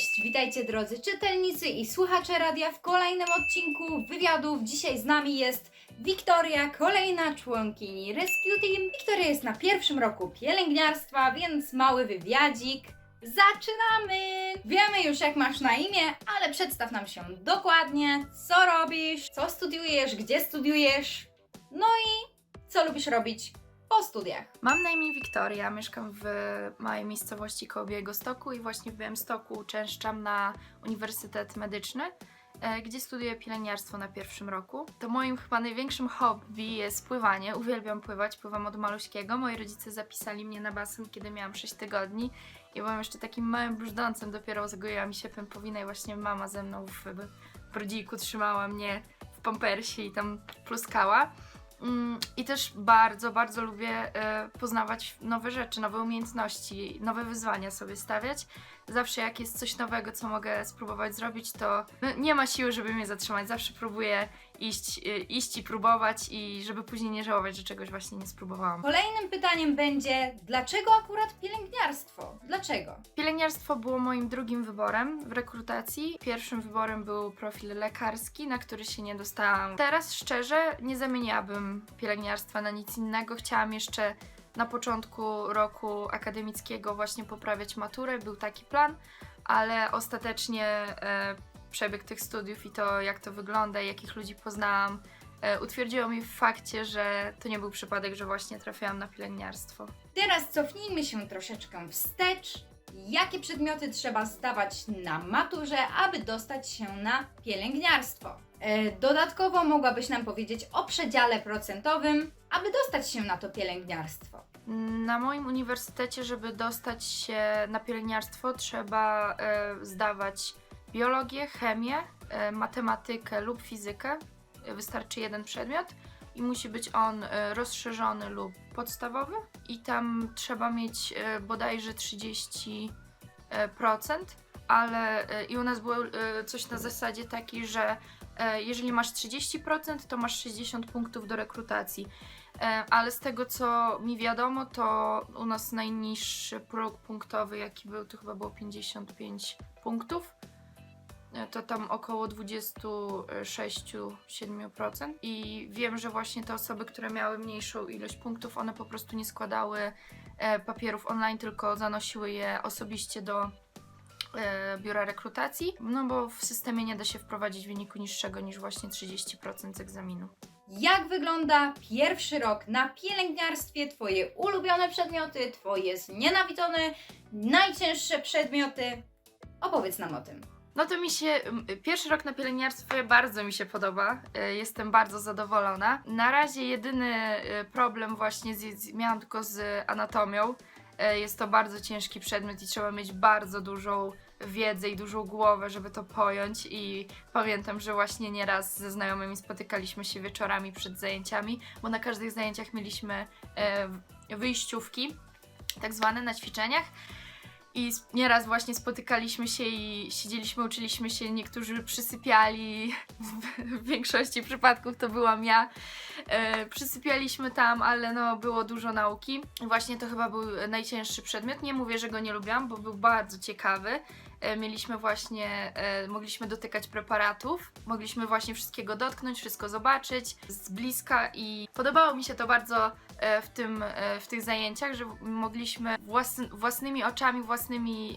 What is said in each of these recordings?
Cześć, witajcie drodzy czytelnicy i słuchacze radia w kolejnym odcinku wywiadów. Dzisiaj z nami jest Wiktoria, kolejna członkini Rescue Team. Wiktoria jest na pierwszym roku pielęgniarstwa, więc mały wywiadzik. Zaczynamy! Wiemy już jak masz na imię, ale przedstaw nam się dokładnie, co robisz, co studiujesz, gdzie studiujesz, no i co lubisz robić po studiach. Mam na imię Wiktoria, mieszkam w małej miejscowości koło Białegostoku i właśnie w Białymstoku uczęszczam na Uniwersytet Medyczny, e, gdzie studiuję pielęgniarstwo na pierwszym roku. To moim chyba największym hobby jest pływanie. Uwielbiam pływać, pływam od maluśkiego. Moi rodzice zapisali mnie na basen, kiedy miałam 6 tygodni i byłam jeszcze takim małym brzdącem, dopiero zagoiła mi się pępowina i właśnie mama ze mną w brodziku trzymała mnie w pampersie i tam pluskała. Mm, I też bardzo, bardzo lubię e, poznawać nowe rzeczy, nowe umiejętności, nowe wyzwania sobie stawiać. Zawsze jak jest coś nowego, co mogę spróbować zrobić, to no, nie ma siły, żeby mnie zatrzymać. Zawsze próbuję iść, e, iść i próbować i żeby później nie żałować, że czegoś właśnie nie spróbowałam. Kolejnym pytaniem będzie, dlaczego akurat pielęgniarstwo? Dlaczego? Pielęgniarstwo było moim drugim wyborem w rekrutacji. Pierwszym wyborem był profil lekarski, na który się nie dostałam. Teraz szczerze nie zamieniłabym pielęgniarstwa na nic innego. Chciałam jeszcze na początku roku akademickiego właśnie poprawiać maturę, był taki plan, ale ostatecznie e, przebieg tych studiów i to jak to wygląda, jakich ludzi poznałam, e, utwierdziło mi w fakcie, że to nie był przypadek, że właśnie trafiłam na pielęgniarstwo. Teraz cofnijmy się troszeczkę wstecz. Jakie przedmioty trzeba zdawać na maturze, aby dostać się na pielęgniarstwo? E, Dodatkowo mogłabyś nam powiedzieć o przedziale procentowym, aby dostać się na to pielęgniarstwo. Na moim uniwersytecie, żeby dostać się na pielęgniarstwo, trzeba e, zdawać biologię, chemię, e, matematykę lub fizykę. Wystarczy jeden przedmiot i musi być on e, rozszerzony lub podstawowy. I tam trzeba mieć bodajże 30%, e, procent, ale i u nas było coś na zasadzie takiej, że jeżeli masz 30%, to masz 60 punktów do rekrutacji. E, ale z tego co mi wiadomo, to u nas najniższy próg punktowy, jaki był, to chyba było 55 punktów. E, To tam około 26-7%. I wiem, że właśnie te osoby, które miały mniejszą ilość punktów, one po prostu nie składały e, papierów online, tylko zanosiły je osobiście do biura rekrutacji. No bo w systemie nie da się wprowadzić wyniku niższego niż właśnie 30% z egzaminu. Jak wygląda pierwszy rok na pielęgniarstwie? Twoje ulubione przedmioty, Twoje znienawidzone, najcięższe przedmioty? Opowiedz nam o tym. No to mi się, pierwszy rok na pielęgniarstwie bardzo mi się podoba, e, jestem bardzo zadowolona. Na razie jedyny e, problem właśnie z, miałam tylko z anatomią. E, Jest to bardzo ciężki przedmiot i trzeba mieć bardzo dużą wiedzę i dużą głowę, żeby to pojąć i pamiętam, że właśnie nieraz ze znajomymi spotykaliśmy się wieczorami przed zajęciami, bo na każdych zajęciach mieliśmy e, wyjściówki, tak zwane na ćwiczeniach. I nieraz właśnie spotykaliśmy się i siedzieliśmy, uczyliśmy się, niektórzy przysypiali, w, większości przypadków to byłam ja. E, przysypialiśmy tam, ale no było dużo nauki. Właśnie to chyba był najcięższy przedmiot. Nie mówię, że go nie lubiłam, bo był bardzo ciekawy. E, mieliśmy właśnie, e, mogliśmy dotykać preparatów, mogliśmy właśnie wszystkiego dotknąć, wszystko zobaczyć z bliska i podobało mi się to bardzo e, w, tym, w tych zajęciach, że mogliśmy własn własnymi oczami, własnymi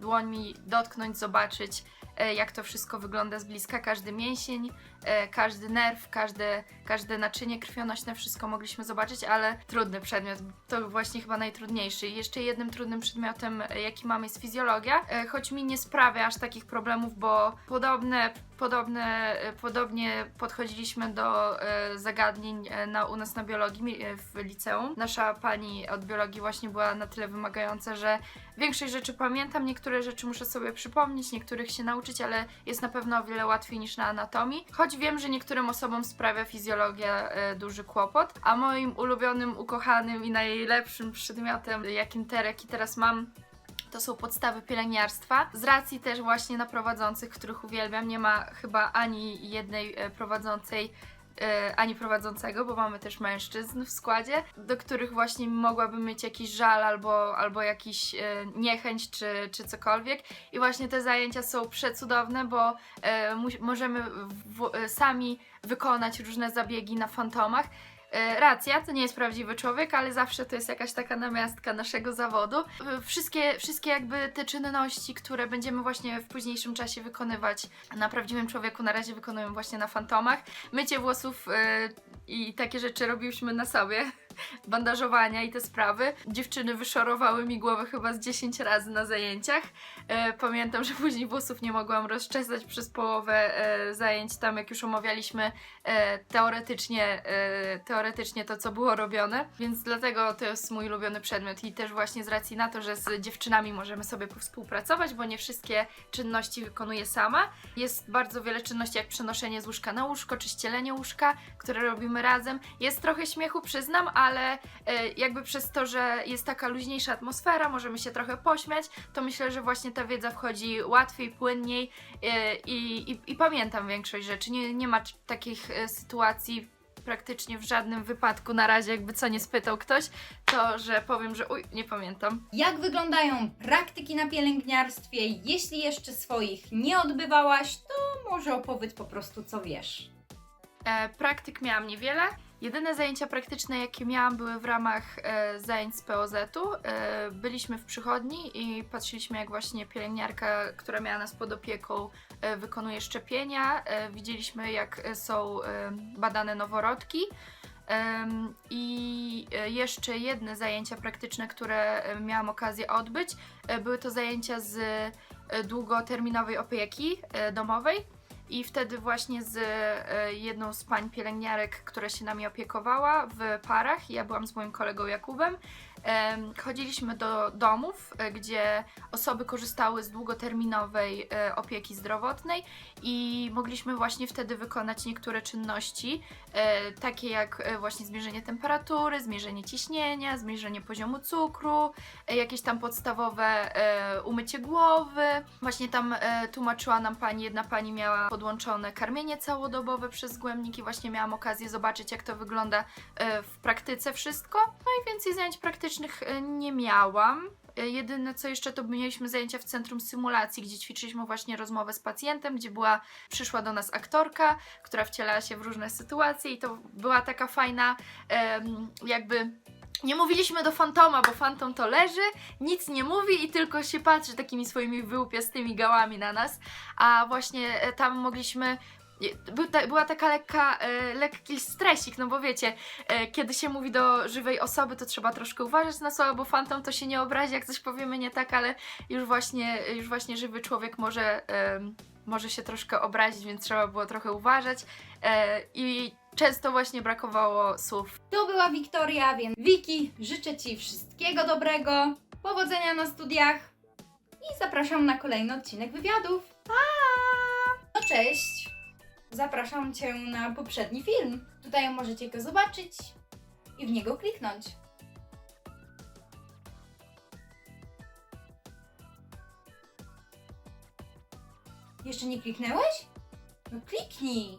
dłońmi dotknąć, zobaczyć, jak to wszystko wygląda z bliska, każdy mięsień, e, każdy nerw, każde, każde naczynie krwionośne, wszystko mogliśmy zobaczyć, ale trudny przedmiot, to właśnie chyba najtrudniejszy. I jeszcze jednym trudnym przedmiotem, e, jaki mamy, jest fizjologia, e, choć mi nie sprawia aż takich problemów, bo podobne, podobne, e, podobnie podchodziliśmy do e, zagadnień e, na, u nas na biologii w liceum. Nasza pani od biologii właśnie była na tyle wymagająca, że większość rzeczy pamiętam, niektóre rzeczy muszę sobie przypomnieć, niektórych się nauczyć, ale jest na pewno o wiele łatwiej niż na anatomii. Choć wiem, że niektórym osobom sprawia fizjologia duży kłopot, a moim ulubionym, ukochanym i najlepszym przedmiotem, jakim te, jaki teraz mam, to są podstawy pielęgniarstwa. Z racji też właśnie na prowadzących, których uwielbiam, nie ma chyba ani jednej e, prowadzącej e, ani prowadzącego, bo mamy też mężczyzn w składzie, do których właśnie mogłabym mieć jakiś żal albo, albo jakiś e, niechęć czy, czy cokolwiek. I właśnie te zajęcia są przecudowne, bo możemy sami wykonać różne zabiegi na fantomach. E, Racja, to nie jest prawdziwy człowiek, ale zawsze to jest jakaś taka namiastka naszego zawodu. E, Wszystkie, wszystkie jakby te czynności, które będziemy właśnie w późniejszym czasie wykonywać na prawdziwym człowieku, na razie wykonujemy właśnie na fantomach. Mycie włosów e, i takie rzeczy robiliśmy na sobie, bandażowania i te sprawy. Dziewczyny wyszorowały mi głowę chyba z 10 razy na zajęciach. E, Pamiętam, że później włosów nie mogłam rozczesać przez połowę e, zajęć, tam jak już omawialiśmy e, teoretycznie, teoretycznie to, co było robione, więc dlatego to jest mój ulubiony przedmiot i też właśnie z racji na to, że z dziewczynami możemy sobie współpracować, bo nie wszystkie czynności wykonuję sama. Jest bardzo wiele czynności, jak przenoszenie z łóżka na łóżko, czy ścielenie łóżka, które robimy razem. Jest trochę śmiechu, przyznam, ale e, jakby przez to, że jest taka luźniejsza atmosfera, możemy się trochę pośmiać, to myślę, że właśnie ta wiedza wchodzi łatwiej, płynniej e, i, i, i pamiętam większość rzeczy. Nie, nie ma takich e, sytuacji praktycznie w żadnym wypadku na razie, jakby co nie spytał ktoś, to że powiem, że uj, nie pamiętam. Jak wyglądają praktyki na pielęgniarstwie? Jeśli jeszcze swoich nie odbywałaś, to może opowiedz po prostu co wiesz. E, praktyk miałam niewiele. Jedyne zajęcia praktyczne, jakie miałam, były w ramach e, zajęć z POZ-u. E, byliśmy w przychodni i patrzyliśmy, jak właśnie pielęgniarka, która miała nas pod opieką, e, wykonuje szczepienia. E, widzieliśmy, jak e, są e, badane noworodki. Em, I e, jeszcze jedne zajęcia praktyczne, które e, miałam okazję odbyć, e, były to zajęcia z e, długoterminowej opieki e, domowej. I wtedy właśnie z e, jedną z pań pielęgniarek, która się nami opiekowała w parach, ja byłam z moim kolegą Jakubem, em, chodziliśmy do domów, e, gdzie osoby korzystały z długoterminowej e, opieki zdrowotnej i mogliśmy właśnie wtedy wykonać niektóre czynności, takie jak właśnie zmierzenie temperatury, zmierzenie ciśnienia, zmierzenie poziomu cukru, jakieś tam podstawowe umycie głowy. Właśnie tam tłumaczyła nam pani, jedna pani miała podłączone karmienie całodobowe przez zgłębnik i właśnie miałam okazję zobaczyć, jak to wygląda e, w praktyce wszystko. No i więcej zajęć praktycznych e, nie miałam. E, Jedyne co jeszcze to mieliśmy zajęcia w centrum symulacji, gdzie ćwiczyliśmy właśnie rozmowę z pacjentem, gdzie była, przyszła do nas aktorka, która wcielała się w różne sytuacje i to była taka fajna jakby nie mówiliśmy do fantoma, bo fantom to leży, nic nie mówi i tylko się patrzy takimi swoimi wyłupiastymi gałami na nas, a właśnie e, tam mogliśmy była taka lekka, e, lekki stresik, no bo wiecie, e, kiedy się mówi do żywej osoby, to trzeba troszkę uważać na słowa, bo fantom to się nie obrazi, jak coś powiemy nie tak, ale już właśnie, już właśnie żywy człowiek może, może się troszkę obrazić, więc trzeba było trochę uważać. I często właśnie brakowało słów To była Wiktoria, więc Wiki, życzę Ci wszystkiego dobrego, powodzenia na studiach i zapraszam na kolejny odcinek wywiadów. Pa! No cześć! Zapraszam Cię na poprzedni film. Tutaj możecie go zobaczyć i w niego kliknąć. Jeszcze nie kliknęłeś? No kliknij!